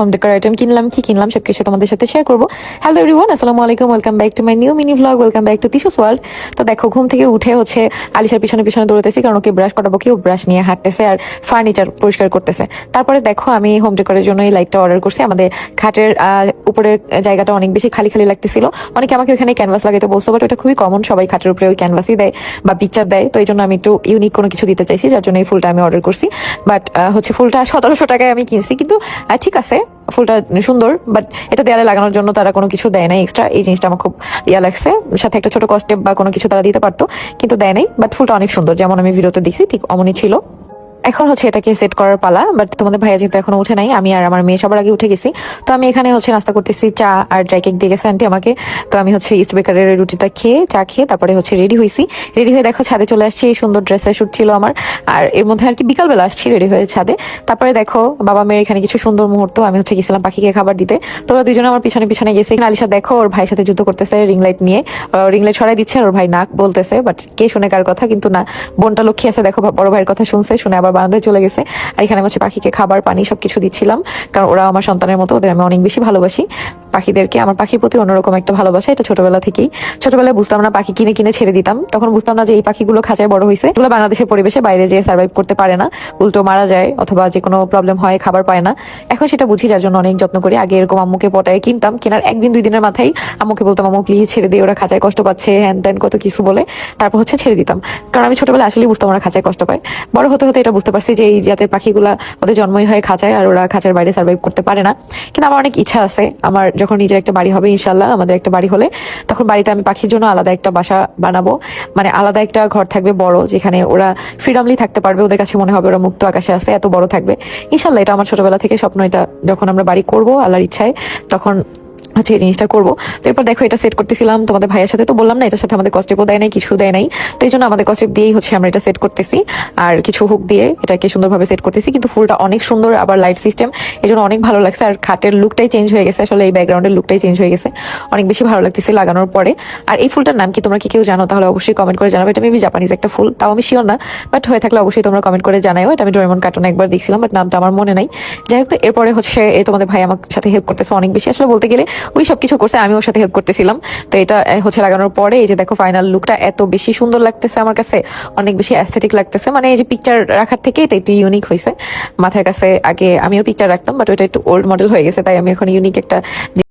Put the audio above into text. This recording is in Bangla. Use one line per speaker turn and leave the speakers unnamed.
হোম ডেকোর আইটেম কিনলাম, কি কিনলাম, সবকিছু তোমাদের সাথে শেয়ার করব। হ্যালো এভরিওয়ান আসসালামু আলাইকুম welcome back to my new mini blog welcome back to Tishu's world তো দেখো, ঘুম থেকে উঠে হচ্ছে আলিশার পিছনে পিছনে দৌড়তেছি কারণ ওকে ব্রাশ করাবো কেউ ব্রাশ নিয়ে হাঁটতেছে আর ফার্নিচার পরিষ্কার করতেছে। তারপরে দেখো, আমি হোম ডেকোরের জন্য এই লাইটটা অর্ডার করছি। আমাদের খাটের উপরের জায়গাটা অনেক বেশি খালি খালি লাগতেছিল। অনেকে আমাকে ওখানে ক্যানভাস লাগাইতে বলছো বাট ওটা খুবই কমন সবাই খাটের উপরে ওই ক্যানভাসই দেয় বা পিকচার দেয়। তো এই জন্য আমি একটু ইউনিক কোনো কিছু দিতে চাইছি, যার জন্য এই ফুলটা আমি অর্ডার করছি। বাট হচ্ছে ফুলটা সতেরোশো টাকায় আমি কিনছি, কিন্তু ঠিক আছে ফুলটা সুন্দর বাট এটা দেয়ালে লাগানোর জন্য তারা কোনো কিছু দেয় নাই এক্সট্রা এই জিনিসটা আমার খুব ইয়া লাগছে। সাথে একটা ছোট কস্টেপ বা কোনো কিছু তারা দিতে পারতো, কিন্তু দেয় নাই বাট ফুলটা অনেক সুন্দর। যেমন আমি ভিডিওতে দেখছি, ঠিক অমনই ছিল। এখন হচ্ছে এটাকে সেট করার পালা বাট তোমাদের ভাইয়া যেহেতু এখনও উঠে নাই, আমি আর আমার মেয়ে সবার আগে উঠে গেছি। তো আমি এখানে হচ্ছে নাস্তা করতেছি চা আর ড্রাই কেক দিয়ে গেছে আন্টি আমাকে। তো আমি হচ্ছে ইস্ট বেকারের রুটিটা খেয়ে, চা খেয়ে তারপরে হচ্ছে রেডি হয়েছি। রেডি হয়ে দেখো ছাদে চলে আসছি, সুন্দর ড্রেসের শ্যুট ছিল আমার। আর এর মধ্যে আর কি বিকালবেলা আসছি রেডি হয়ে ছাদে। তারপরে দেখো বাবা মেয়ের এখানে কিছু সুন্দর মুহূর্ত, আমি হচ্ছে গেছিলাম পাখিকে খাবার দিতে। তো ওরা দুজনে আমার পিছনে পিছনে গেছি। আলিশা দেখো, ওর ভাইয়ের সাথে যুদ্ধ করতেছে রিং লাইট নিয়ে। রিং লাইট ছড়াই দিচ্ছে আর ওর ভাই নাক বলতেছে বাট কে শুনে কার কথা, কিন্তু না। বোনটা লক্ষ্মী আছে, দেখো বড় ভাইয়ের কথা শুনছে, শুনে আবার বারান্দায় চলে গেছে। আর এখানে হচ্ছে পাখিকে খাবার, পানি সবকিছু দিচ্ছিলাম। কারণ ওরা আমার সন্তানের মতো, ওদের আমি অনেক বেশি ভালোবাসি। পাখিদেরকে, আমার পাখির প্রতি অন্যরকম একটা ভালোবাসা, এটা ছোটবেলা থেকেই। ছোটবেলায় বুঝতাম না পাখি কিনে কিনে ছেড়ে দিতাম। তখন বুঝতাম না যে এই পাখিগুলো খাঁচায় বড় হয়েছে। এগুলো বাংলাদেশের পরিবেশে বাইরে যেয়ে সার্ভাইভ করতে পারে না। উল্টো মারা যায় অথবা যে কোনো প্রবলেম হয়, খাবার পায় না। এখন সেটা বুঝি, যার জন্য অনেক যত্ন করি। আগে এরকম আম্মুকে পটায় কিনতাম। কেনার একদিন, দুই দিনের মাথায় আম্মুকে বলতাম, আম্মু প্লিজ ছেড়ে দিয়ে ওরা খাঁচায় কষ্ট পাচ্ছে, হ্যান ত্যান কত কিছু বলে। তারপর হচ্ছে ছেড়ে দিতাম। কারণ আমি ছোটবেলায় আসলেই বুঝতাম ওরা খাঁচায় কষ্ট পায়। বড় হতে হতে এটা বুঝতে পারছি যে এই জাতের পাখিগুলা ওদের জন্মই হয় খাঁচায় আর ওরা খাঁচার বাইরে সার্ভাইভ করতে পারে না। কিন্তু আমার অনেক ইচ্ছা আছে। আমার যখন নিজের একটা বাড়ি হবে ইনশাল্লাহ আমাদের একটা বাড়ি হলে, তখন বাড়িতে আমি পাখির জন্য আলাদা একটা বাসা বানাবো। মানে আলাদা একটা ঘর থাকবে বড়, যেখানে ওরা ফ্রিডমলি থাকতে পারবে। ওদের কাছে মনে হবে ওরা মুক্ত আকাশে আছে, এত বড় থাকবে। ইনশাল্লাহ এটা আমার ছোটবেলা থেকে স্বপ্ন, এটা যখন আমরা বাড়ি করব, আল্লাহর ইচ্ছায়, তখন হচ্ছে এই জিনিসটা করব। তো এরপর দেখো, এটা সেট করতেছিলাম তোমাদের ভাইয়ের সাথে। তো বললাম না, এটার সাথে আমাদের কস্টেপও দেয় নাই, কিছু দেয় নাই। তো এই জন্য আমাদের কস্টেপ দিয়েই হচ্ছে আমরা এটা সেট করতেছি। আর কিছু হুক দিয়ে এটাকে সুন্দরভাবে সেট করতেছি। কিন্তু ফুলটা অনেক সুন্দর, আবার লাইট সিস্টেম এই জন্য অনেক ভালো লাগছে। আর খাটের লুকটাই চেঞ্জ হয়ে গেছে। আসলে এই ব্যাকগ্রাউন্ডের লুকটাই চেঞ্জ হয়ে গেছে। অনেক বেশি ভালো লাগতেছে লাগানোর পরে। আর এই ফুলটার নাম কি তোমরা কি কেউ জানো? তাহলে অবশ্যই কমেন্ট করে জানাবে। এটা মেবি জাপানিজ একটা ফুল, তাও আমি শিওর না। বাট হয়ে থাকলে অবশ্যই তোমরা কমেন্ট করে জানাও এটা আমি ডোরেমন কার্টুন একবার দেখছিলাম বাট নামটা আমার মনে নাই। যাই হোক, তো এরপরে হচ্ছে তোমাদের ভাই আমার সাথে হেল্প করতেছে অনেক বেশি। আসলে বলতে গেলে ওই সব কিছু করছে, আমি ওর সাথে হেল্প করতেছিলাম। তো এটা হচ্ছে লাগানোর পরে এই যে দেখো ফাইনাল লুকটা এত বেশি সুন্দর লাগতেছে আমার কাছে, অনেক বেশি অ্যাস্থেটিক লাগতেছে। মানে এই যে পিকচার রাখার থেকে এটা একটু ইউনিক হয়েছে মাথার কাছে আগে আমিও পিকচার রাখতাম বাট ওটা একটু ওল্ড মডেল হয়ে গেছে, তাই আমি এখন ইউনিক একটা